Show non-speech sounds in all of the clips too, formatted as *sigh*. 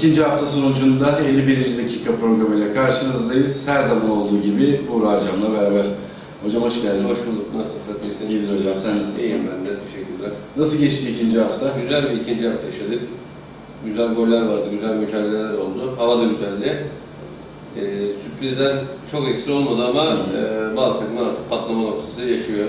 İkinci hafta sonucunda 51. dakika programıyla karşınızdayız. Her zaman olduğu gibi Buğra Hocam'la beraber. Hocam hoş geldin. Hoş bulduk. Nasıl iyisin? İyidir hocam, sen nasılsın? İyiyim ben de. Teşekkürler. Nasıl geçti ikinci hafta? Güzel bir ikinci hafta yaşadık. Güzel goller vardı, güzel mücadeleler oldu. Hava da güzeldi. Ee, sürprizler çok eksik olmadı ama Hı e, bazı takımlar artık patlama noktası yaşıyor.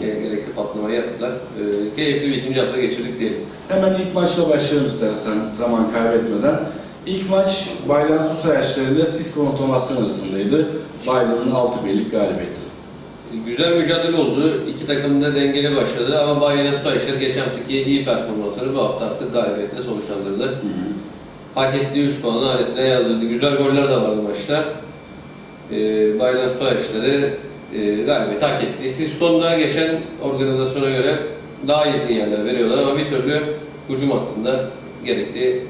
hı. E, gerekli patlamayı yaptılar. E, keyifli bir ikinci hafta geçirdik diyelim. Hemen ilk maçla başlayalım istersen zaman kaybetmeden. İlk maç Baylan Su Sayaçları ile Cisco Otomasyon arasındaydı. Baylan'ın 6 birlik galibiyeti. E, Güzel mücadele oldu. İki takım da dengeli başladı ama Bayern Soyşer geçen haftaki iyi performansları bu hafta artık galibiyetle sonuçlandırdı. Hı hı. Hak ettiği 3 puanı hanesine yazdırdı. Güzel goller de vardı maçta. Ee, Baylan Soyaşları e, galibiyeti hak etti. Siston'da geçen organizasyona göre daha iyi sinyaller veriyorlar ama bir türlü hücum hattında gerekli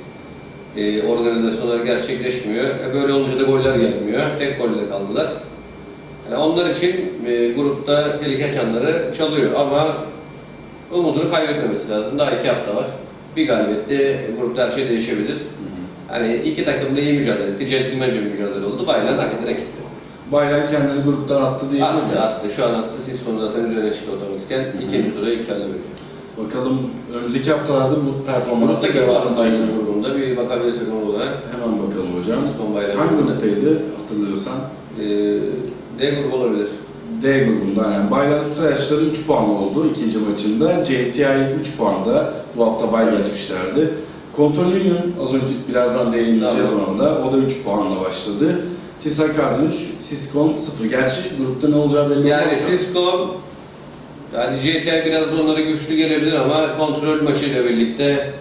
e, organizasyonlar gerçekleşmiyor. E, böyle olunca da goller gelmiyor. Tek golle kaldılar. Yani onlar için e, grupta tehlike çanları çalıyor ama umudunu kaybetmemesi lazım. Daha iki hafta var. Bir galibiyette grupta her şey değişebilir. Hani iki takım da iyi mücadele etti. Centilmence bir mücadele oldu. Baylan hak ederek gitti. Baylan kendini gruptan attı diyebilir Attı, attı. Şu an attı. Siskonu zaten üzerine çıktı otomatiken. hı. İkinci tura yükseldi böyle. Bakalım önümüzdeki haftalarda bu performansı devam edecek grubunda bir bakabilirsek onu da. Hemen bakalım hocam. Siskon Baylan Hangi gruptaydı hatırlıyorsan? Ee, D grubu olabilir. D grubunda yani Baylan Su Sayaçları 3 puan oldu ikinci maçında. CTI 3 puanda bu hafta bay geçmişlerdi. Kontrol Union az önce birazdan değineceğiz Tamam. ona da. O da 3 puanla başladı. Tisar Kardan 3, Siskon 0. Gerçi grupta ne olacağı belli Yani olmaz. Sisko yani GTI biraz da onlara güçlü gelebilir ama kontrol maçıyla birlikte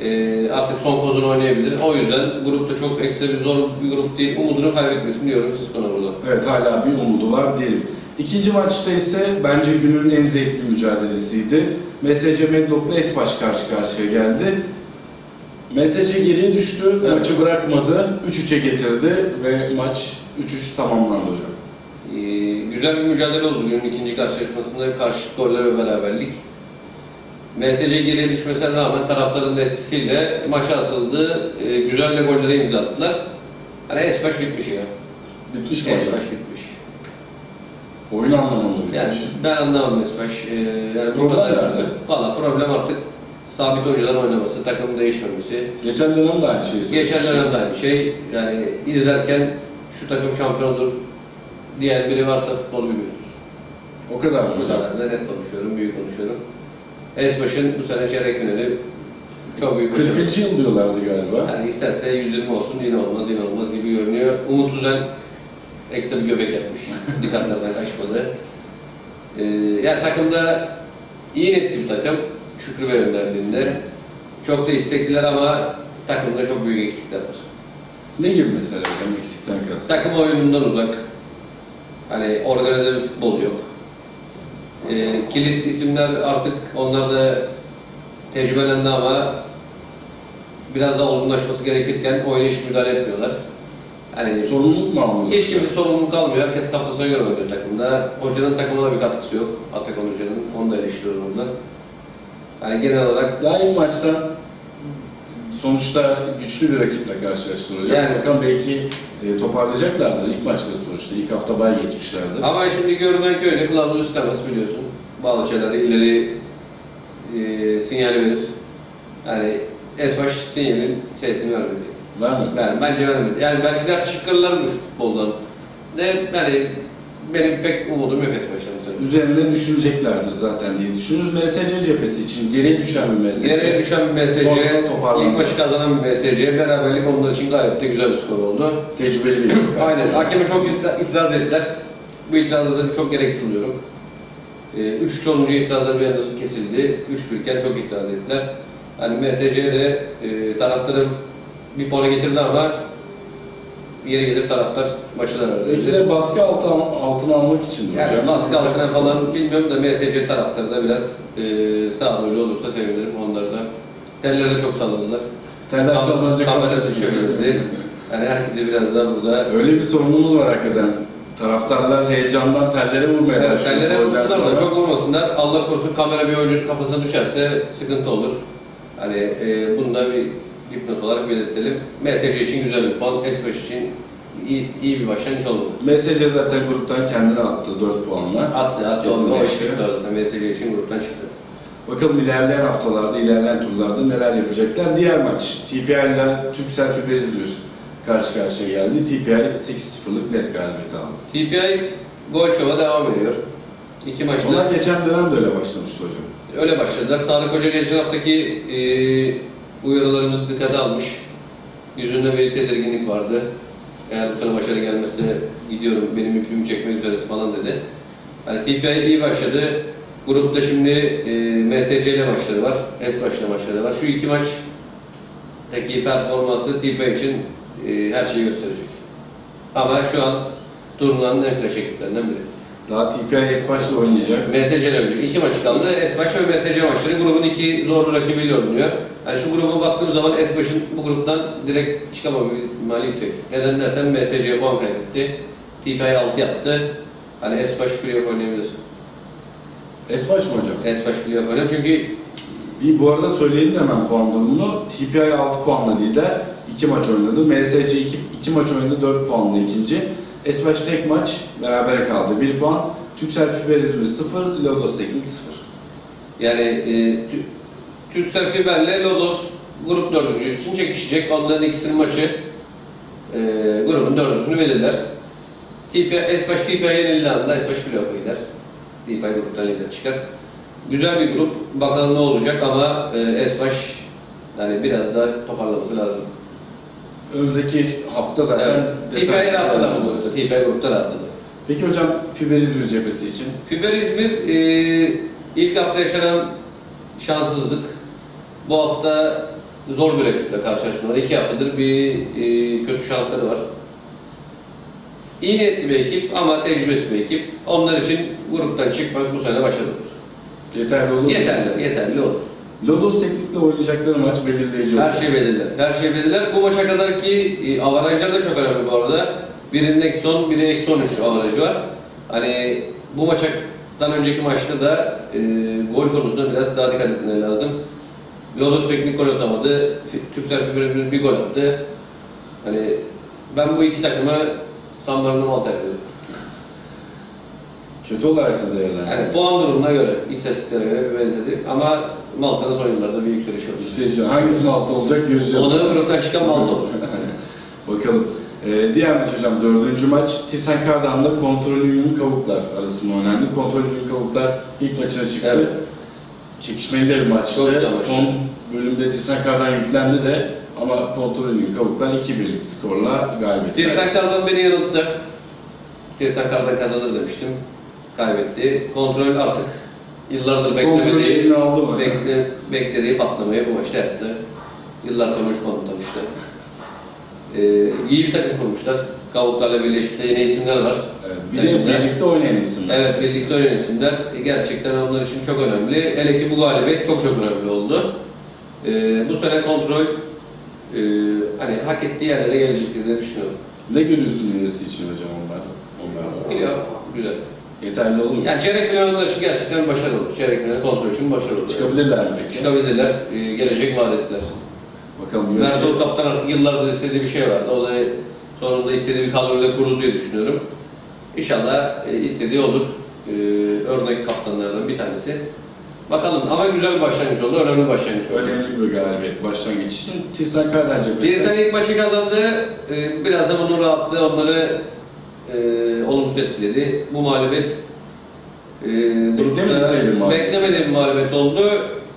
e, artık son kozunu oynayabilir. O yüzden grupta çok ekstra bir zor bir grup değil. Umudunu kaybetmesin diyorum Sisko'na burada. Evet hala bir umudu var diyelim. İkinci maçta ise bence günün en zevkli mücadelesiydi. MSC Medlock'la Esbaş karşı karşıya geldi. MSC geriye düştü, Evet. maçı bırakmadı, 3-3'e getirdi ve maç 3-3 tamamlandı hocam. Ee, güzel bir mücadele oldu günün ikinci karşılaşmasında karşılıklı goller ve beraberlik. MSC geriye düşmesine rağmen taraftarın etkisiyle maça asıldı. Ee, güzel de gollere imza attılar. Hani Esbaş bitmiş ya. Bitmiş mi hocam? Esbaş bitmiş. Oyun anlamında bitmiş. Yani ben anlamam Esbaş. Ee, yani Problem nerede? Valla problem artık sabit oyuncuların oynaması, takımın değişmemesi. Geçen dönem de aynı söyledik. Geçen dönemde aynı şey. Yani izlerken şu takım şampiyon olur diyen biri varsa futbolu bilmiyordur. O kadar mı hocam? kadar da net konuşuyorum, büyük konuşuyorum. Esbaş'ın bu sene çeyrek finali çok büyük bir 40. yıl diyorlardı galiba. Yani isterse 120 olsun yine olmaz yine olmaz gibi görünüyor. Umut Üzen ekstra bir göbek yapmış. *laughs* Dikkatlerden kaçmadı. Ee, yani takımda iyi netli bir takım. Şükrü Bey önderliğinde. Çok da istekliler ama takımda çok büyük eksikler var. Ne gibi mesela hocam eksikten kastı? Takım oyunundan uzak. Hani organize bir futbol yok. Ee, kilit isimler artık onlar da tecrübelendi ama biraz daha olgunlaşması gerekirken oyuna hiç müdahale etmiyorlar. Hani Sorumluluk mu almıyor? hiç kimse sorumluluk almıyor. Herkes kafasına göre oynuyor takımda. Hocanın takımına bir katkısı yok. Atakan hocanın. Onu da eleştiriyorum ondan. Yani genel olarak Daha ilk maçta sonuçta güçlü bir rakiple karşılaştılar hocam. Yani- Bakalım belki e, toparlayacaklardır ilk maçta sonuçta. İlk hafta bay geçmişlerdi. Ama şimdi görünen ki öyle kılavuz istemez biliyorsun. Bazı şeylerde ileri e, sinyal verir. Yani Esbaş sinyalin sesini vermedi. Mı? Yani bence vermedi. Yani belki ders çıkarırlarmış futboldan. Ne yani benim pek umudum yok Esbaş'tan Üzerinde düşüneceklerdir zaten diye düşünürüz. MSC cephesi için geriye düşen bir MSC. Geriye düşen bir MSC, ilk maçı kazanan bir MSC, beraberlik onlar için gayet de güzel bir skor oldu. Tecrübeli bir Aynen, hakeme çok itiraz- ettiler. Bu itirazları çok gereksiz buluyorum. 3-3 olunca itirazlar bir anda kesildi. 3-1 iken çok itiraz ettiler. Yani MSC de e, taraftarın bir puana getirdi ama yeri gelir taraftar maçı da verdi. Belki de baskı altı, altına almak için de Yani hocam. baskı altına falan bilmiyorum da MSC taraftarı da biraz e, sağduyulu olursa sevinirim onları da. Telleri de çok salladılar. Teller sallanacak. Kamerası şöyle Yani herkese biraz daha burada Öyle bir sorunumuz var hakikaten. Taraftarlar heyecandan tellere vurmaya Evet, başlıyor. tellere Golden vursunlar da sonra. çok vurmasınlar. Allah korusun kamera bir oyuncunun kafasına düşerse sıkıntı olur. Hani e, bunu da bir dipnot olarak belirtelim. MSC için güzel bir puan, S5 için iyi, iyi bir başlangıç oldu. MSC zaten gruptan kendini attı 4 puanla. Attı, attı. O, o çıktı zaten. MSC için gruptan çıktı. Bakalım ilerleyen haftalarda, ilerleyen turlarda neler yapacaklar. Diğer maç TPI ile Türksel Fiber İzmir karşı karşıya geldi. TPI 8-0'lık net galibiyet aldı. TPI gol şova devam ediyor. İki maçta Onlar geçen dönem de öyle başlamıştı hocam. öyle başladılar. Tarık Hoca geçen haftaki e, uyarılarımızı dikkate almış. Yüzünde bir tedirginlik vardı. Eğer bu sene başarı gelmezse gidiyorum, benim ipimi çekmek üzeresi falan dedi. Yani TPI iyi başladı. Grupta şimdi e, MSC ile maçları var, Esbaş ile maçları var. Şu iki maç teki performansı TPI için e, her şeyi gösterecek. Ama şu an turnuvanın en flash ekiplerinden biri. Daha TPI Esbaş'la oynayacak. MSC'den önce iki maç kaldı. Esbaş ve MSC maçları grubun iki zorlu rakibiyle oynuyor. Yani şu gruba baktığım zaman Esbaş'ın bu gruptan direkt çıkamama ihtimali yüksek. Neden dersen MSC puan kaybetti. TPI 6 yaptı. Hani Esbaş playoff oynayabilir. Esbaş mı hocam? Esbaş playoff oynar çünkü Bir bu arada söyleyelim hemen puan durumunu. TPI 6 puanla lider. 2 maç oynadı. MSC 2, 2 maç oynadı 4 puanla ikinci. Esbaş tek maç berabere kaldı 1 puan. Türksel Fiber İzmir 0, Lodos Teknik 0. yani e, Türksel Fiber'le Lodos grup dördüncü için çekişecek. Onların ikisinin maçı e, grubun dördüncüsünü belirler. TP, Esbaş TP'ye yenildiği anda Esbaş playoff'a gider. TP gruptan lider çıkar. Güzel bir grup. Bakalım ne olacak ama e, Esbaş yani biraz da toparlaması lazım. Önümüzdeki hafta zaten Evet. TP'ye rahatladı bu grupta. TP grupta rahatladı. Peki hocam Fiber İzmir cephesi için? Fiber İzmir e, ilk hafta yaşanan şanssızlık. Bu hafta zor bir rakiple karşılaştılar. İki haftadır bir e, kötü şansları var. İyi niyetli bir ekip ama tecrübesiz bir ekip. Onlar için gruptan çıkmak bu sene başarılı olur. Yeterli olur mu? Yeterli, yeterli olur. Lodos Teknik'le oynayacakları maç belirleyici Her olacak. şey belirler. Her şey belirler. Bu maça kadarki e, avarajlar da çok önemli bu arada. Birinin eksi 10, biri eksi 13 avarajı var. Hani bu maçtan önceki maçta da e, gol konusunda biraz daha dikkat etmeleri lazım. Lodos teknik gol atamadı. Türksel Fiber bir gol attı. Hani ben bu iki takımı San Marino Malta. Kötü olarak mı değerlendiriyor? Yani puan durumuna göre, istatistiklere göre bir benzedi. Ama Malta'nın son yıllarda bir yükseliş oldu. Yükseliş var. Hangisinin altı olacak göreceğiz. Onların gruptan çıkan Malta olur. *laughs* Bakalım. Ee, diğer maç hocam dördüncü maç Tirsen Kardan'da kontrol ürün kavuklar arasında oynandı. Kontrol ürün kavuklar ilk maçına çıktı. Evet. Çekişmeli de bir maçtı. Son bölümde Tirsen Kardan yüklendi de ama kontrol ürün kavuklar 2-1'lik skorla galip etti. Tirsan Kardan beni yanılttı. Tirsan Kardan kazanır demiştim. Kaybetti. Kontrol artık yıllardır beklemediği, bekle, beklediği patlamayı bu maçta yaptı. Yıllar sonra uçmadı tanıştı. Ee, iyi bir takım kurmuşlar. Kavuklarla birleşikte yeni isimler var. Evet, bir de birlikte oynayan isimler. Evet, birlikte oynayan isimler e, gerçekten onlar için çok önemli. Hele ki bu galibiyet çok çok önemli oldu. Ee, bu sene kontrol e, hani hak ettiği yerlere gelecektir diye düşünüyorum. Ne görüyorsun ilerisi için hocam onlar? Onlar Playoff güzel. Yeterli olur mu? Yani çeyrek final onlar için gerçekten başarılı olur. Çeyrek final kontrol için başarılı olur. Çıkabilirler mi peki? Çıkabilirler. Ee, gelecek vaat ettiler. Bakalım göreceğiz. Kaptan artık yıllardır istediği bir şey vardı. O da sonunda istediği bir kadroyla kuruldu diye düşünüyorum. İnşallah e, istediği olur. Ee, örnek kaptanlardan bir tanesi. Bakalım ama güzel bir başlangıç oldu. Önemli bir başlangıç oldu. Önemli bir galibiyet başlangıç için. Kardan cephesi. Tirsan ilk maçı kazandı. Ee, biraz da bunun rahatlığı onları e, olumsuz etkiledi. Bu mağlubiyet e, Beklemedikleri bir mağlubiyet. beklemediği bir mağlubiyet oldu.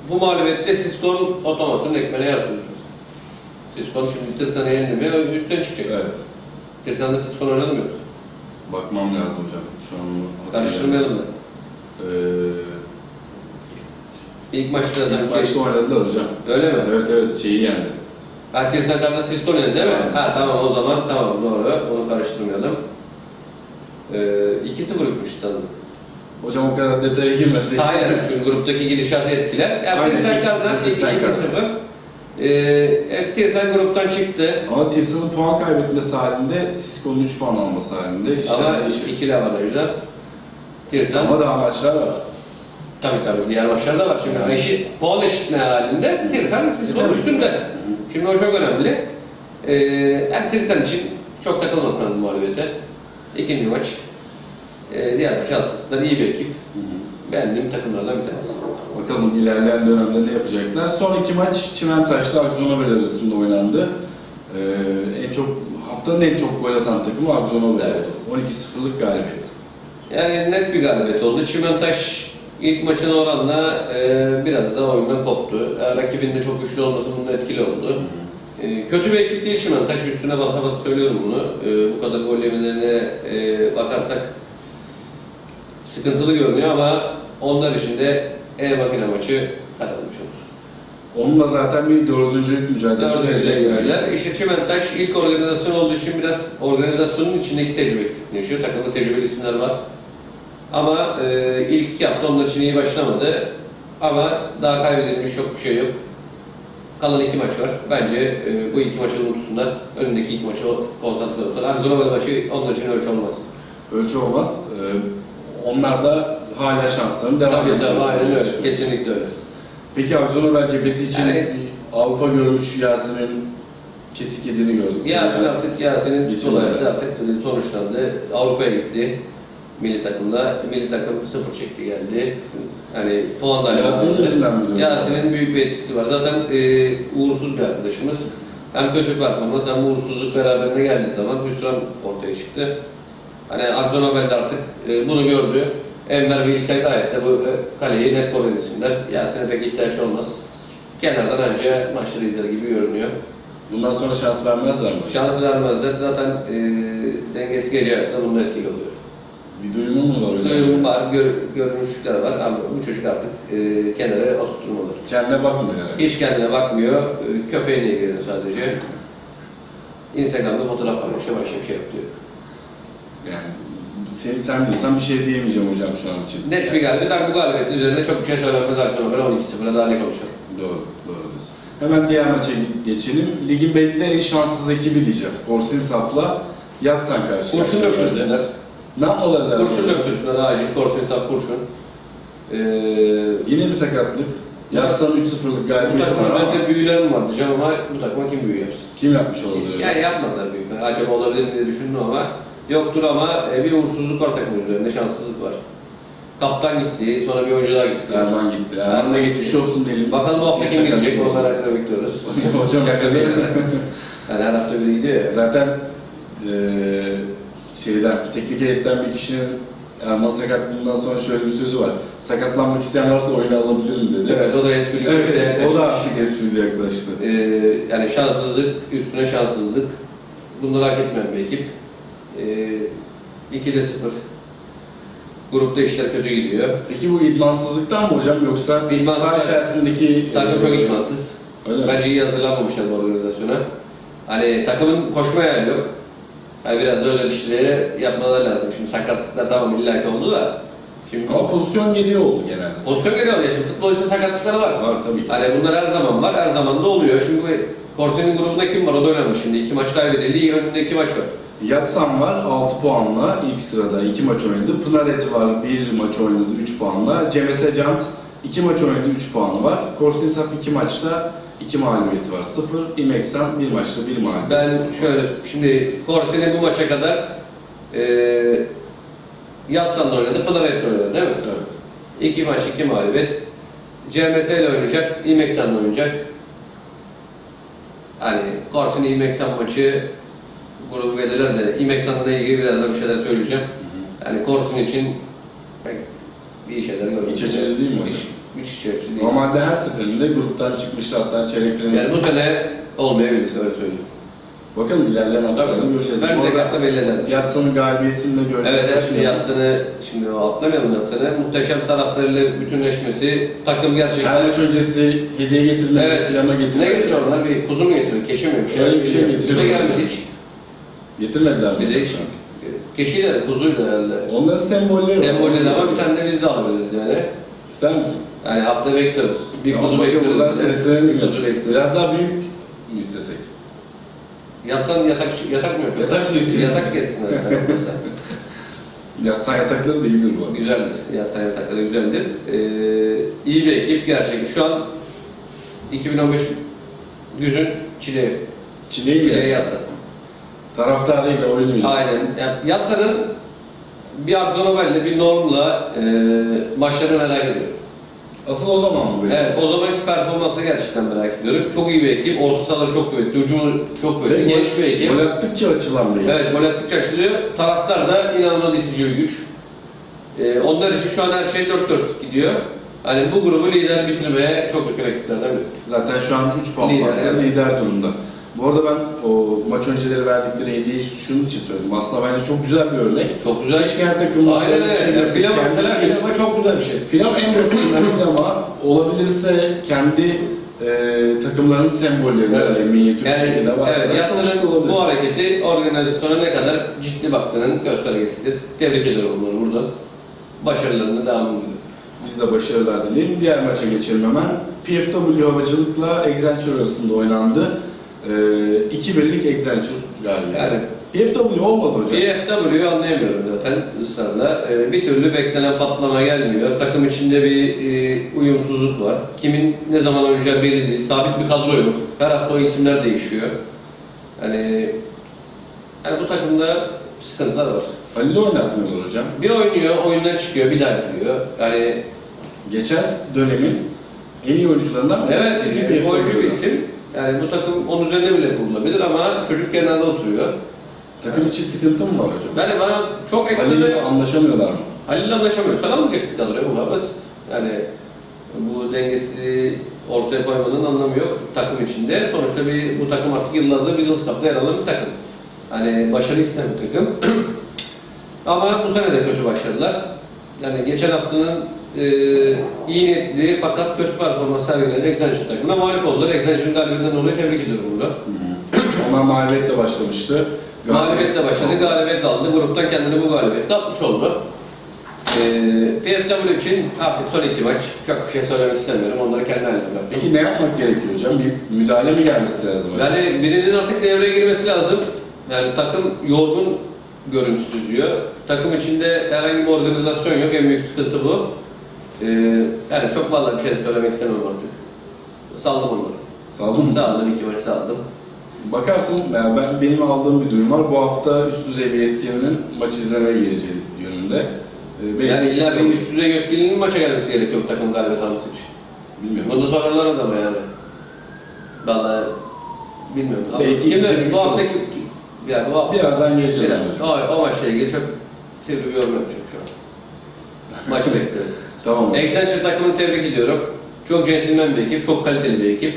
Bu mağlubiyette Siskon otomasyonun ekmeğine yer sürdü. Siskon şimdi Tirsan'ı yendi mi üstten çıkacak. Evet. Tirsan'da Siskon oynamıyor. Bakmam lazım hocam. Şu an onu. Karıştırmayalım da. Ee, İlk maçta ilk sanki... maçta oynadılar hocam. Öyle mi? Evet evet şeyi yendi. Ha Tirsan kartında Siskon yendi değil mi? Aynen. Ha tamam o zaman tamam doğru. Onu karıştırmayalım. Ee, 2-0 bitmiş sanırım. Hocam o kadar detaya girmesek. Aynen çünkü gruptaki gidişatı etkiler. Yani Aynen, Kardan Tirsan 2-0. Ee, evet, Tirsan gruptan çıktı. Ama Tirsan'ın puan kaybetmesi halinde Sisko'nun 3 puan alması halinde işler Ama değişir. ikili avantajda. Tirsan Ama daha maçlar var. Tabii tabii diğer maçlarda var. Şimdi eşit, puan eşitliği halinde Tirsen Sispor Tabii. üstünde. Şimdi o çok önemli. Ee, hem Tirsen için çok takılmasın bu mağlubiyete. İkinci maç. Ee, diğer maç aslında iyi bir ekip. Beğendiğim takımlardan bir tanesi. Bakalım ilerleyen dönemde ne yapacaklar. Son iki maç Çimentaş'ta Akzonobel arasında oynandı. Ee, en çok haftanın en çok gol atan takımı Akzonobel Evet. oldu. 12-0'lık galibiyet. Yani net bir galibiyet oldu. Çimentaş ilk maçına oranla e, biraz da oyundan koptu. E, rakibin de çok güçlü olması bunun etkili oldu. E, kötü bir ekip değil Çimentaş. Üstüne basa basa söylüyorum bunu. E, bu kadar gol yemelerine e, bakarsak sıkıntılı görünüyor ama onlar için de e-makine maçı kazanmış olur. Onunla zaten bir dördüncülük mücadelesi Dördüncü verecekler. İşte Çimentaş ilk organizasyon olduğu için biraz organizasyonun içindeki tecrübe eksikliği yaşıyor. Takımda tecrübeli isimler var. Ama e, ilk iki hafta onlar için iyi başlamadı. Ama daha kaybedilmiş çok bir şey yok. Kalan iki maç var. Bence e, bu iki maçı unutsunlar. Önündeki iki maçı konsantre olsunlar. Akzonobel maçı onlar için ölçü olmaz. Ölçü olmaz. Ee, onlar da hala şanslarını devam Tabii tabii aynen öyle. Kesinlikle öyle. Peki Akzonobel cephesi için Yani- Avrupa görmüş Yasin'in kesik yediğini gördük. Yasin artık Yasin'in Geçen artık sonuçlandı. Avrupa'ya gitti. Milli takımla. Milli takım sıfır çekti geldi. Hani puan da Yasin'in alamadı. yüzünden mi diyorsun? Yasin'in büyük bir etkisi var. Zaten e, uğursuz bir arkadaşımız. Hem kötü performans hem uğursuzluk beraberine geldiği zaman hüsran ortaya çıktı. Hani Akzonobel de artık e, bunu gördü. Enver ve İlkay gayet de bu e, kaleyi net koruyan isimler. Yasin'e pek ihtiyaç olmaz. Kenardan anca maçları izler gibi görünüyor. Bundan sonra şans vermezler mi? Şans vermezler. Zaten e, dengesi gece yarısında bunda etkili oluyor. Bir duyumun mu var hocam? Duyum var, gör, görünüşler var ama bu çocuk artık e, kenara oturtulmalı. Kendine bakmıyor yani. Hiç kendine bakmıyor, e, köpeğine ilgileniyor sadece. *laughs* Instagram'da fotoğraf paylaşıyor, başka bir şey yok diyor. Yani sen, sen diyorsan bir şey diyemeyeceğim hocam şu an için. Net bir galibiyet, ama bu galibiyetin üzerinde çok bir şey söylenmez Akşam böyle 12-0'a daha ne konuşalım. Doğru, doğru diyorsun. Hemen diğer maça geçelim. Ligin belki de en şanssız ekibi diyeceğim. Korsin Saf'la Yatsan karşı Kurşun karşıya geldi. döktürsünler. Ne yapmaları lazım? Kurşun döktürsünler acil, korsun hesap kurşun. Ee, Yine bir sakatlık. Yatsan 3-0'lık bu galibiyeti var takımın ama üzerinde büyüler mi var diyeceğim ama bu takıma kim büyü yapsın? kim yapmış olabilir? Yani yapmadılar büyük. Acaba olabilir mi diye düşündüm ama yoktur ama e, bir uğursuzluk var takımın üzerinde, şanssızlık var. Kaptan gitti, sonra bir oyuncu daha gitti. Erman gitti. Erman da geçmiş olsun diyelim. Bakalım bu hafta kim gelecek, onu merakla bekliyoruz. Hocam Şaka bir yana. Yani her hafta biri gidiyor ya. Zaten eee şeyden, teknik heyetten bir kişinin Erman sakatlığından sonra şöyle bir sözü var. Sakatlanmak isteyen varsa oyunu alabilirim dedi. Evet, o da esprili Evet, o da artık esprili yaklaştı. Ee, yani şanssızlık, üstüne şanssızlık. Bunları hak etmeyen bir ekip. Ee, 2'de 0. Grupta işler kötü gidiyor. Peki bu idmansızlıktan mı hocam yoksa İdmansızlık- saha içerisindeki... Takım çok eee, idmansız. Öyle mi? Bence iyi hazırlanmamışlar bu organizasyona. Hani takımın koşma ayarı yok. Hani biraz öyle işleri yapmaları lazım. Şimdi sakatlıklar tamam illaki oldu da. Şimdi Ama pozisyon geliyor oldu genelde. pozisyon geliyor ya şimdi futbolcuda sakatlıkları var. Var tabii ki. Hani bunlar her zaman var, her zaman da oluyor. Şimdi Korsen'in grubunda kim var o da önemli şimdi. iki maç kaybedildi, iyi önünde iki maç var. Yatsan var 6 puanla ilk sırada 2 maç oynadı. Pınaret var 1 maç oynadı 3 puanla. Cemese Cant 2 maç oynadı 3 puanı var. Korsinsaf 2 maçta 2 mağlubiyeti var. 0. İmeksan 1 maçta 1 mağlubiyeti Ben şöyle, şimdi Korsen'in bu maça kadar eee Yatsan'da oynadı, Pınaret'le oynadı değil mi? Evet. İki maç, iki mağlubiyet. CMS ile oynayacak, İmeksan'la oynayacak. Hani Korsin İmeksan maçı grubu verirler de İmeksan'la ilgili birazdan bir şeyler söyleyeceğim. Yani Korsin için pek iyi şeyler görmedim. İç açıcı değil mi? Hiç, hiç iç açıcı değil. Normalde her seferinde gruptan çıkmıştı hatta çeyrek finale. Yani bu sene olmayabilir, öyle söyleyeyim. Bakalım ilerleyen haftalarda göreceğiz. Ben de hafta belli eder. Yatsa'nın galibiyetini de gördük. Evet, evet şimdi yatsını, şimdi o atlamayalım yatsını. Muhteşem taraftarıyla bütünleşmesi, takım gerçekten... Her maç öncesi hediye getirmek, Evet. plama getirmek. Ne getiriyorlar? Bir kuzu mu getiriyor? Keçi mi? Bir Öyle bir şey Bize getiriyorlar. gelmedi hiç. Getirmediler mi? Bize hiç. Keçiyle de kuzuyla herhalde. Onların sembolleri var. Sembolleri ama bir tane de biz de alabiliriz yani. İster misin? Yani hafta bekliyoruz. Bir Ya kuzu bakın bekliyoruz. Buradan bize. seslenelim. Bir kuzu bekliyoruz. Biraz daha büyük mü istesek? Yatsan yatak, yatak mı yapıyor? Yatak kessin. Yatak kessin. *laughs* yatak yaparsa. Yatsan yatakları da iyidir bu arada. Güzeldir. Yatsan yatakları güzeldir. Ee, iyi bir ekip gerçekten. Şu an 2015 güzün çileği. Çileği Çileği mi? yatsa. Taraftarıyla oynuyor. Aynen. Yani Yatsa'nın bir Akzonovel'le bir Norm'la e, maçlarını merak ediyorum. Asıl o zaman mı böyle? Evet, o zamanki performansını gerçekten merak ediyorum. Çok iyi bir ekip, orta sahaları çok kuvvetli, ucumu çok kuvvetli, Ve genç bir ekip. Gol attıkça açılan bir ekip. Evet, gol attıkça açılıyor. Taraftar da inanılmaz itici bir güç. Ee, onlar için şu an her şey dört dörtlük gidiyor. Hani bu grubu lider bitirmeye çok yakın ekiplerden biri. Zaten şu an 3 puan Lider, farkla evet. lider durumda. Bu arada ben o maç önceleri verdikleri hediyeyi şunun için söyledim. Aslında bence çok güzel bir örnek. Çok güzel. Keşke her takımda Aynen böyle bir şey öyle. görsek. Filama mesela çok güzel bir şey. Filan en basitinden filama olabilirse kendi e, takımlarının sembollerini Evet. böyle minyatür Yani, şekilde varsa evet, Yatsa'nın olabilir. bu hareketi organizasyona ne kadar ciddi baktığının göstergesidir. Tebrik ediyorum onları burada. Başarılarını devam ediyor. Biz de başarılar dileyelim. Diğer maça geçelim hemen. PFW Havacılık'la Accenture arasında oynandı. E, 2-1'lik Accenture galibiyeti. Yani PFW olmadı hocam. PFW'yu anlayamıyorum zaten ısrarla. Ee, bir türlü beklenen patlama gelmiyor. Takım içinde bir e, uyumsuzluk var. Kimin ne zaman oynayacağı belli değil. Sabit bir kadro yok. Her hafta o isimler değişiyor. Yani, yani bu takımda sıkıntılar var. Halil'i oynatmıyorlar hocam. Bir oynuyor, oyundan çıkıyor, bir daha giriyor. Yani Geçen dönemin en iyi oyuncularından bir evet, tanesi PFW. oyuncu bir isim. Yani bu takım onun üzerine bile kurulabilir ama çocuk kenarda oturuyor. Takım içi sıkıntı mı var hocam? Yani bana çok ekstra... Halil'le anlaşamıyorlar mı? Halil'le anlaşamıyorsan almayacaksın kadroya bu kadar basit. Yani bu dengesizliği ortaya koymanın anlamı yok takım içinde. Sonuçta bir bu takım artık yıllardır Business Cup'ta yer alan bir takım. Hani başarı isteyen bir takım. *clears throat* Ama bu sene de kötü başladılar. Yani geçen haftanın e, iyi niyetli fakat kötü performans sergileyen Accenture takımına mağlup oldular. Accenture'ın galibiyetinden dolayı tebrik ediyorum burada. Onlar mağlubiyetle başlamıştı. Galibiyetle başladı, galibiyet aldı. Gruptan kendini bu galibiyetle atmış oldu. Ee, PFW için artık son iki maç. Çok bir şey söylemek istemiyorum. Onları kendi haline bıraktım. Peki ne yapmak gerekiyor hocam? Bir müdahale mi gelmesi lazım? hocam? Yani birinin artık devreye girmesi lazım. Yani takım yorgun görüntü çiziyor. Takım içinde herhangi bir organizasyon yok. En büyük sıkıntı bu. Ee, yani çok vallahi bir şey söylemek istemiyorum artık. Saldım onları. Saldın mı? Saldım, iki maç saldım. Bakarsın, yani ben benim aldığım bir duyum var. Bu hafta üst düzey bir yetkilinin maç izlemeye geleceği yönünde. Ee, belki- Yani illa bir üst düzey yetkilinin maça gelmesi gerekiyor bu takım galibiyet alması için. Bilmiyorum. Bunu sorarlar adama yani. Vallahi bilmiyorum. Ama Belki kimde, izlemek bu çok- haftaki yani bu hafta Birazdan geleceğiz Biraz- hocam. o, o maçla ilgili çok sivri bir yorum yapacağım şu an. Maç bekliyorum. *laughs* Tamam. Accenture takımını tebrik ediyorum. Çok centilmen bir ekip, çok kaliteli bir ekip.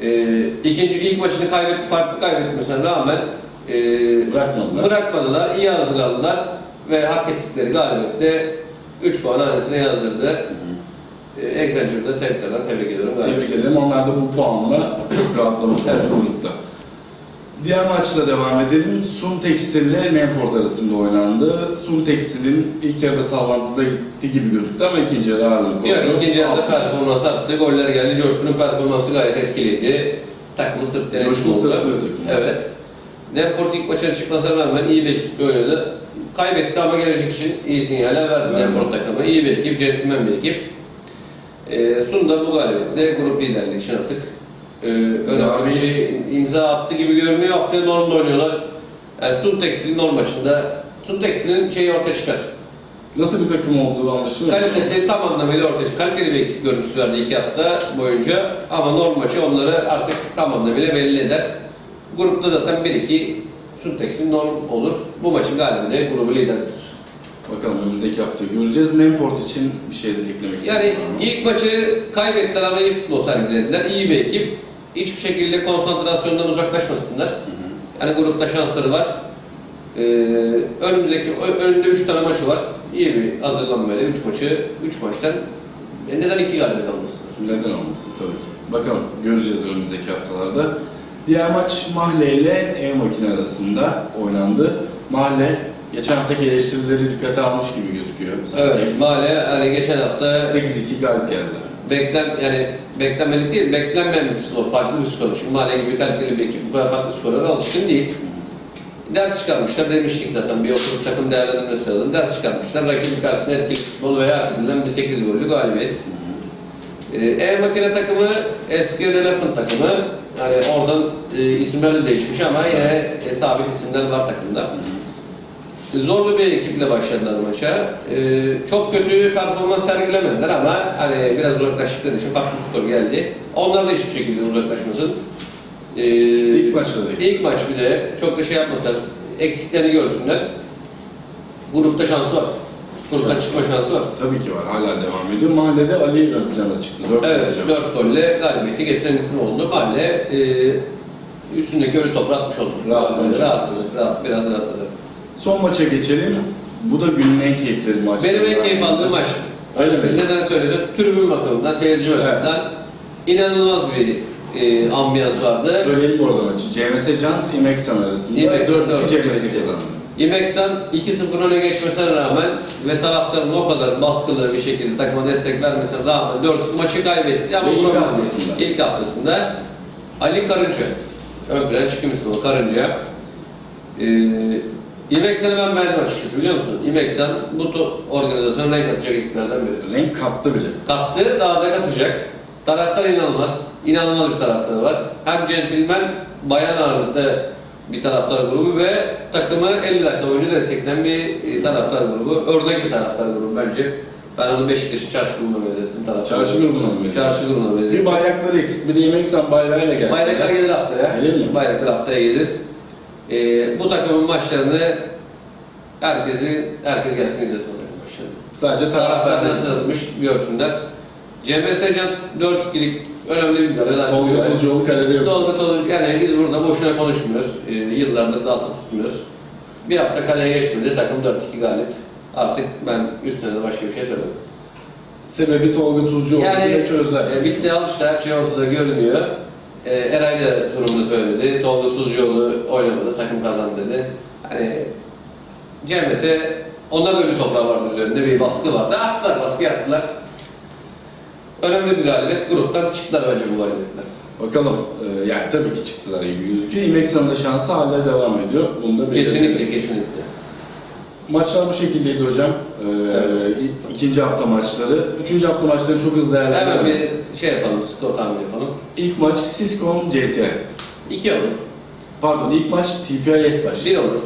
Ee, ikinci ilk maçını kaybet, farklı kaybetmesine rağmen e, Bırakmadılar. bırakmadılar, iyi hazırlandılar ve hak ettikleri galibiyetle 3 puan hanesine yazdırdı. Ee, Accenture'da tekrardan tebrik ediyorum. Tebrik ederim. Onlar da bu puanla rahatlamış oldu Evet. grupta. Diğer maçla devam edelim. Sun Tekstil ile Nemport arasında oynandı. Sun Tekstil'in ilk yarıda sallantıda gitti gibi gözüktü ama ikinci yarı ağırlık Yok, ikinci yarıda performans arttı, goller geldi. Coşkun'un performansı gayet etkiliydi. Takımı sırtlayan Coşkun oldu. sırtlıyor takımı. Evet. Nemport ilk maça çıkmasına rağmen iyi bir ekiple oynadı. Kaybetti ama gelecek için iyi sinyaller verdi Evet. Nemport takımı. İyi bir ekip, centilmen bir ekip. Ee, Sun da bu galibiyetle grup liderliği için artık e, Daha önemli bir şey imza attı gibi görünüyor. Haftaya Norm'da oynuyorlar. Yani Sun Tekstil'in Norm maçında Sun Tekstil'in şeyi ortaya çıkar. Nasıl bir takım olduğu anlaşılıyor. Kalitesi tam anlamıyla ortaya çıktı. Kaliteli bir ekip görüntüsü verdi iki hafta boyunca. Ama Norm maçı onları artık tam anlamıyla belli eder. Grupta zaten 1-2 Suntex'in Norm olur. Bu maçın galibi de grubu lider bitirir. Bakalım önümüzdeki hafta göreceğiz. Nemport için bir şey de eklemek Yani istiyorum. ilk maçı kaybettiler ama iyi futbol sergilediler. İyi bir ekip. Hiçbir şekilde konsantrasyondan uzaklaşmasınlar. Yani grupta şansları var. Ee, önümüzdeki önünde 3 tane maçı var. İyi bir hazırlanmayla 3 maçı 3 maçtan e, neden 2 galibiyet almasınlar? Neden olmasın tabii ki. Bakalım göreceğiz önümüzdeki haftalarda. Diğer maç Mahle ile E Makine arasında oynandı. Mahle geçen haftaki eleştirileri dikkate almış gibi gözüküyor. sanki. Evet, Male hani geçen hafta 8-2 galip geldiler. Beklen yani beklenmedik değil, beklenmeyen bir skor, farklı bir skor. Şimdi Male gibi kaliteli bir ekip bu kadar farklı skorlara alışkın değil. Ders çıkarmışlar demiştik zaten bir oturup takım değerlendirmesi lazım. Ders çıkarmışlar. Rakibin karşısında etkili futbol veya hak edilen bir 8 gollü galibiyet. Ee, E-makine takımı eski Elephant takımı. Yani oradan e, isimler de değişmiş ama yine e, sabit isimler var takımda. Zorlu bir ekiple başladılar maça. Ee, çok kötü performans sergilemediler ama hani biraz uzaklaştıkları için farklı bir skor geldi. Onlar da hiçbir şekilde uzaklaşmasın. Ee, İlk maçta da. İlk maç bir de çok da şey yapmasınlar, eksiklerini görsünler. Grupta şansı var. Grupta Şans. çıkma şansı var. Tabii ki var. Hala devam ediyor. Mahallede Ali ön plana çıktı. 4 Evet, 4 golle galibiyeti getiren isim oldu. Mahalle e, üstündeki ölü toprağı atmış oldu. Rahatlamış. Rahatladı, rahat, biraz rahatladı. Son maça geçelim. Bu da günün en keyifli maçı. Benim en keyif aldığım maç. Öyle mi? Neden söyledim? Tribün bakımından, seyirci bakımından inanılmaz bir e, ambiyans vardı. Söyleyelim bu arada maçı. CMS Cant, İmeksan arasında. İmeksan 4-2 dört, CMS evet. kazandı. İmeksan 2-0 öne geçmesine rağmen ve taraftarın o kadar baskılı bir şekilde takıma destek vermesine rağmen 4 maçı kaybetti ama Ve ilk haftasında. ilk haftasında Ali Karınca ön plana çıkmış o Karınca ee, İmeksan'ı ben beğendim açıkçası biliyor musun? İmeksan bu to- organizasyona renk atacak ekiplerden biri. Renk kattı bile. Kattı, daha da katacak. Taraftar inanılmaz. İnanılmaz bir taraftarı var. Hem centilmen, bayan ağırlıkta bir taraftar grubu ve takımı 50 dakika boyunca destekleyen bir e, taraftar grubu. Örnek bir taraftar grubu bence. Ben onu Beşiktaş'ın çarşı grubuna benzettim taraftar. Çarşı grubuna mı benzettin? Çarşı grubuna benzettim. Bir bayrakları eksik. Bir de İmeksan bayrağıyla gelsin. Bayraklar gelir haftaya. Gelir mi? Bayraklar haftaya gelir. Ee, bu takımın maçlarını herkesi, herkes gelsin izlesin bu takımın maçlarını. Sadece Taraftar nasıl yazılmış görsünler. CMS Can 4-2'lik önemli bir gol. Tolga Tuzcuoğlu kalede yok. Tolga Tolga yani biz burada boşuna konuşmuyoruz. Ee, yıllardır da altı tutmuyoruz. Bir hafta kaleye geçmedi. Takım 4-2 galip. Artık ben üstüne de başka bir şey söylemem. Sebebi Tolga Tuzcuoğlu Yani bile çözdüler. e, bitti alıştı her şey ortada görünüyor. E, Eray da sunumda söyledi. Tolga Tuzcuoğlu oynamadı, takım kazandı dedi. Hani CMS onlar da bir toprağı vardı üzerinde bir baskı vardı. Attılar, baskı yaptılar. Önemli bir galibiyet. Gruptan çıktılar bence bu galibiyetten. Bakalım. e, yani tabii ki çıktılar gibi gözüküyor. İmeksan'ın da şansı hala devam ediyor. Bunu da belirtelim. Kesinlikle, kesinlikle. Maçlar bu şekildeydi hocam. Ee, ikinci hafta maçları. Üçüncü hafta maçları çok hızlı Hemen değerlendirelim. bir şey yapalım, skor tahmini yapalım. İlk maç Siscon CTI. İki olur, Pardon ilk maç TPI Esbaş. bir olur.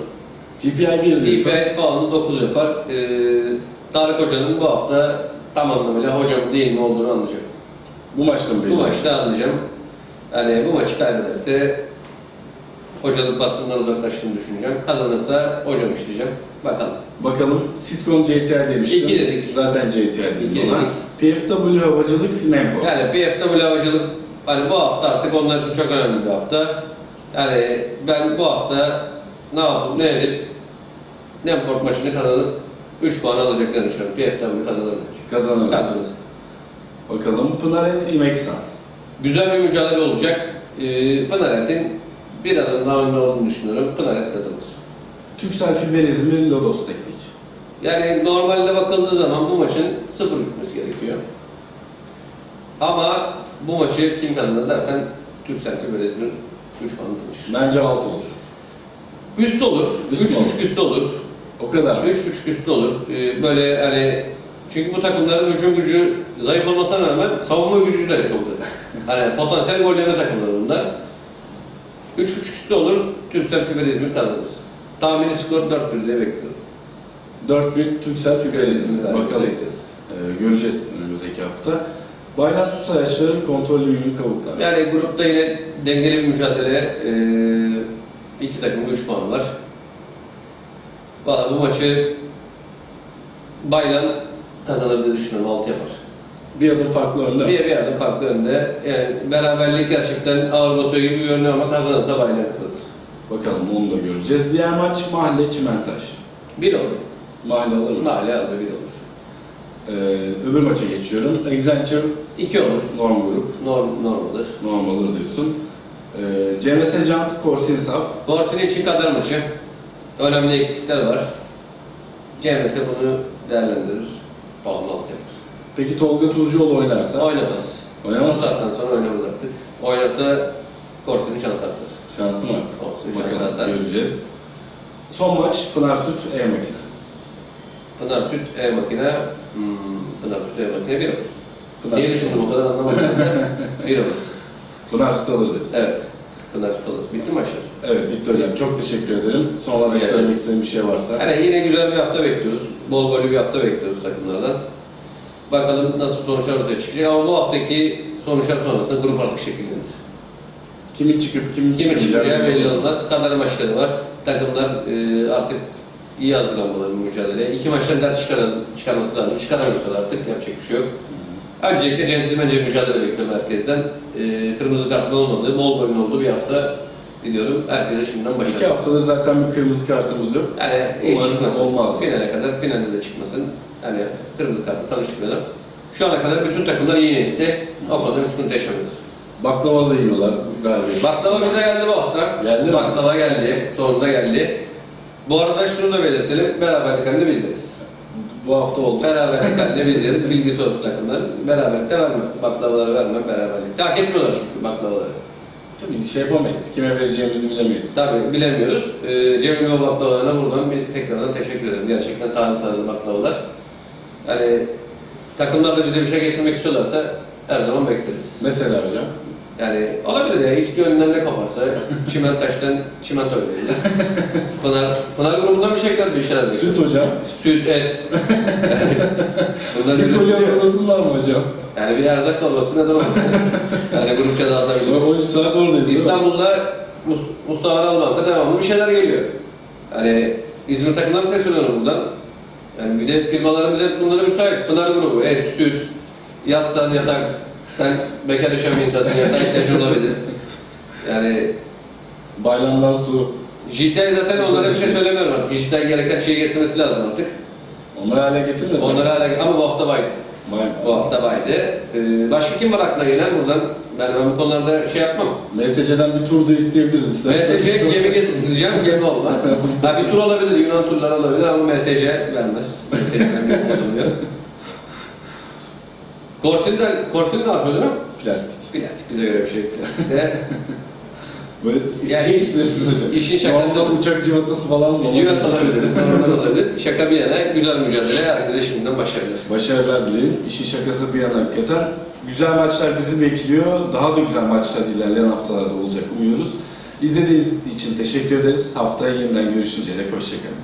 TPI 1 diyorsun. TFL puanı 9 yapar. Ee, Tarık Hoca'nın bu hafta tam anlamıyla hocam değil mi olduğunu anlayacak. Bu maçta mı Bu belli? maçta anlayacağım. Yani bu maçı kaybederse hocalık vasfından uzaklaştığını düşüneceğim. Kazanırsa hocam işleyeceğim. Bakalım. Bakalım Siscon CTI demiştim. İki dedik. Zaten CTI dedik ona. PFW havacılık Nempo. Yani PFW havacılık hani bu hafta artık onlar için çok önemli bir hafta. Yani ben bu hafta ne yapıp ne edip Nemport maçını kazanıp 3 puan alacaklarını düşünüyorum. PFW kazanır bence. Kazanırız. Kazanırız. Bakalım Pınaret İmeksan. Güzel bir mücadele olacak. Ee, Pınaret'in biraz daha önde olduğunu düşünüyorum. Pınaret kazanır. Türksel Fiber İzmir Lodos Teknik. Yani normalde bakıldığı zaman bu maçın sıfır bitmesi gerekiyor. Ama bu maçı kim kazanır dersen Türksel Fiber İzmir 3 puan alır. Bence alt olur. Üst olur. Üst 3 mü olur? buçuk üstü olur. O kadar. 3 buçuk üstü olur. Ee, böyle hani çünkü bu takımların hücum gücü zayıf olmasına rağmen savunma gücü de çok zayıf. *laughs* hani potansiyel gol yeme takımları bunlar. 3 buçuk üstü olur. Türksel Fiber İzmir kazanır. Tahmini skor 4-1 diye bekliyorum. 4-1 Türksel Fiber İzmir. Bakalım. Ee, göreceğiz önümüzdeki hafta. Baylan Su Sayaçları Kontrol Ünlü Kavuklar. Yani grupta yine dengeli bir mücadele. Ee, iki takım 3 puan var. Valla bu maçı Baylan kazanır diye düşünüyorum. 6 yapar. Bir adım farklı önde. Bir, bir adım farklı önde. Yani beraberlik gerçekten ağır basıyor gibi görünüyor ama kazanırsa Baylan kazanır. Bakalım onu da göreceğiz. Diğer maç Mahalle Çimentaş. Bir olur. Mahalle alır mı? Mahalle alır bir olur. Ee, öbür maça geçiyorum. Accenture İki olur. Norm Grup. Norm, normaldir. Norm alır diyorsun. Ee, CMS Jant Korsinsaf. Borsin için kadar maçı. Önemli eksikler var. CMS bunu değerlendirir. Alt yapar. Peki Tolga Tuzcuoğlu oynarsa? Oynamaz. Bu Oynamaz. saatten sonra oynamaz artık. Oynarsa Korsin'in şansı artar. Şansı mı artık? Olsun şansı artar. göreceğiz. Son maç Pınar Süt E Makine. Pınar Süt E makine, hmm, Pınar Süt E makine bir olur. Pınar Niye düşündüm o kadar anlamadım. *laughs* bir olur. Pınar Süt alırız. Evet. Pınar Süt olur. Bitti mi maçlar? Evet bitti hocam. Çok teşekkür ederim. Son olarak söylemek istediğim bir şey varsa. Yani yine güzel bir hafta bekliyoruz. Bol gollü bir hafta bekliyoruz takımlardan. Bakalım nasıl sonuçlar ortaya çıkacak ama bu haftaki sonuçlar sonrasında grup artık şekillenir. Kimin çıkıp kimin Kimin çıkacağı belli olmaz. Kadar maçları var. Takımlar e, artık iyi hazırlanmalı bu mücadeleye. İki maçtan ders çıkaran, çıkarması lazım. Çıkaramıyorsalar artık yapacak bir şey yok. Öncelikle centilmence mücadele bekliyorum herkesten. E, kırmızı kartın olmadığı, bol golün olduğu bir hafta diliyorum. Herkese şimdiden İki başarılar. haftadır zaten bir kırmızı kartımız yok. Yani hiç Umarız çıkmasın. olmaz. Finale kadar, finalde de çıkmasın. Yani kırmızı kartla tanışmayalım. Şu ana kadar bütün takımlar iyi niyetle. O konuda bir sıkıntı yaşamıyoruz. Baklava da yiyorlar galiba. Baklava bize geldi bu hafta. Geldi mi? Baklava geldi. Sonunda geldi. Bu arada şunu da belirtelim. Beraberliklerinde bizleriz. Bu hafta oldu. Beraberliklerinde bizleriz. *laughs* Bilgisi olsun takımların. Beraberlikte vermem. Baklavaları vermem beraberlikte. Hak etmiyorlar çünkü baklavaları. Tabii şey yapamayız. Kime vereceğimizi bilemeyiz. Tabii bilemiyoruz. Ee, Cemil ve baklavalarına buradan bir tekrardan teşekkür ederim. Gerçekten taze baklavalar. Yani takımlar da bize bir şey getirmek istiyorlarsa her zaman bekleriz. Mesela hocam. Yani olabilir ya, hiç gönlünden ne koparsa çimentaştan *laughs* çimento verebilir. Pınar, Pınar grubundan bir şeyler bir şeyler. Süt hocam. Süt, et. *laughs* Bunlar Bir bir kolye hazırlasınlar mı hocam? Yani bir erzak torbası neden olmasın? yani grupça Sonra dağıtabiliriz. 13 saat oradayız? İstanbul'da Mus- Mustafa Alman'da devamlı bir şeyler geliyor. Yani İzmir takımları sesleniyorum buradan. Yani bir de firmalarımız hep bunlara müsait. Pınar grubu, et, süt, yatsan yatak. Sen bekar yaşayan bir insansın, yatak ihtiyacın olabilir. Yani Baylandan su. JTI zaten onlara bir şey söylemiyorum artık. JTI gereken şeyi getirmesi lazım artık. Onları hala getirmedi. Onlara hala... Ama bu hafta baydı. Vay. Bu hafta baydı. Ee, başka kim var aklına gelen buradan? Yani ben bu konularda şey yapmam. MSC'den bir tur da isteyebiliriz istersen. MSC gemi getireceğim, gemi olmaz. *laughs* Ha bir tur olabilir, Yunan turları olabilir ama MSC vermez. MSC'den bir umudum yok. Korsili de, Korsili ne yapıyor değil mi? Plastik. Plastik bize göre bir şey *laughs* plastikte. Böyle isteyecek misiniz hocam? işin şakası- Normal uçak civatası falan mı? Civet olabilir, normal olabilir. Şaka bir yana güzel mücadele, herkese şimdiden başarılar. Başarılar dilerim. İşin şakası bir yana hakikaten. Güzel maçlar bizi bekliyor. Daha da güzel maçlar ilerleyen haftalarda olacak umuyoruz. İzlediğiniz için teşekkür ederiz. Haftaya yeniden görüşünceye dek hoşçakalın.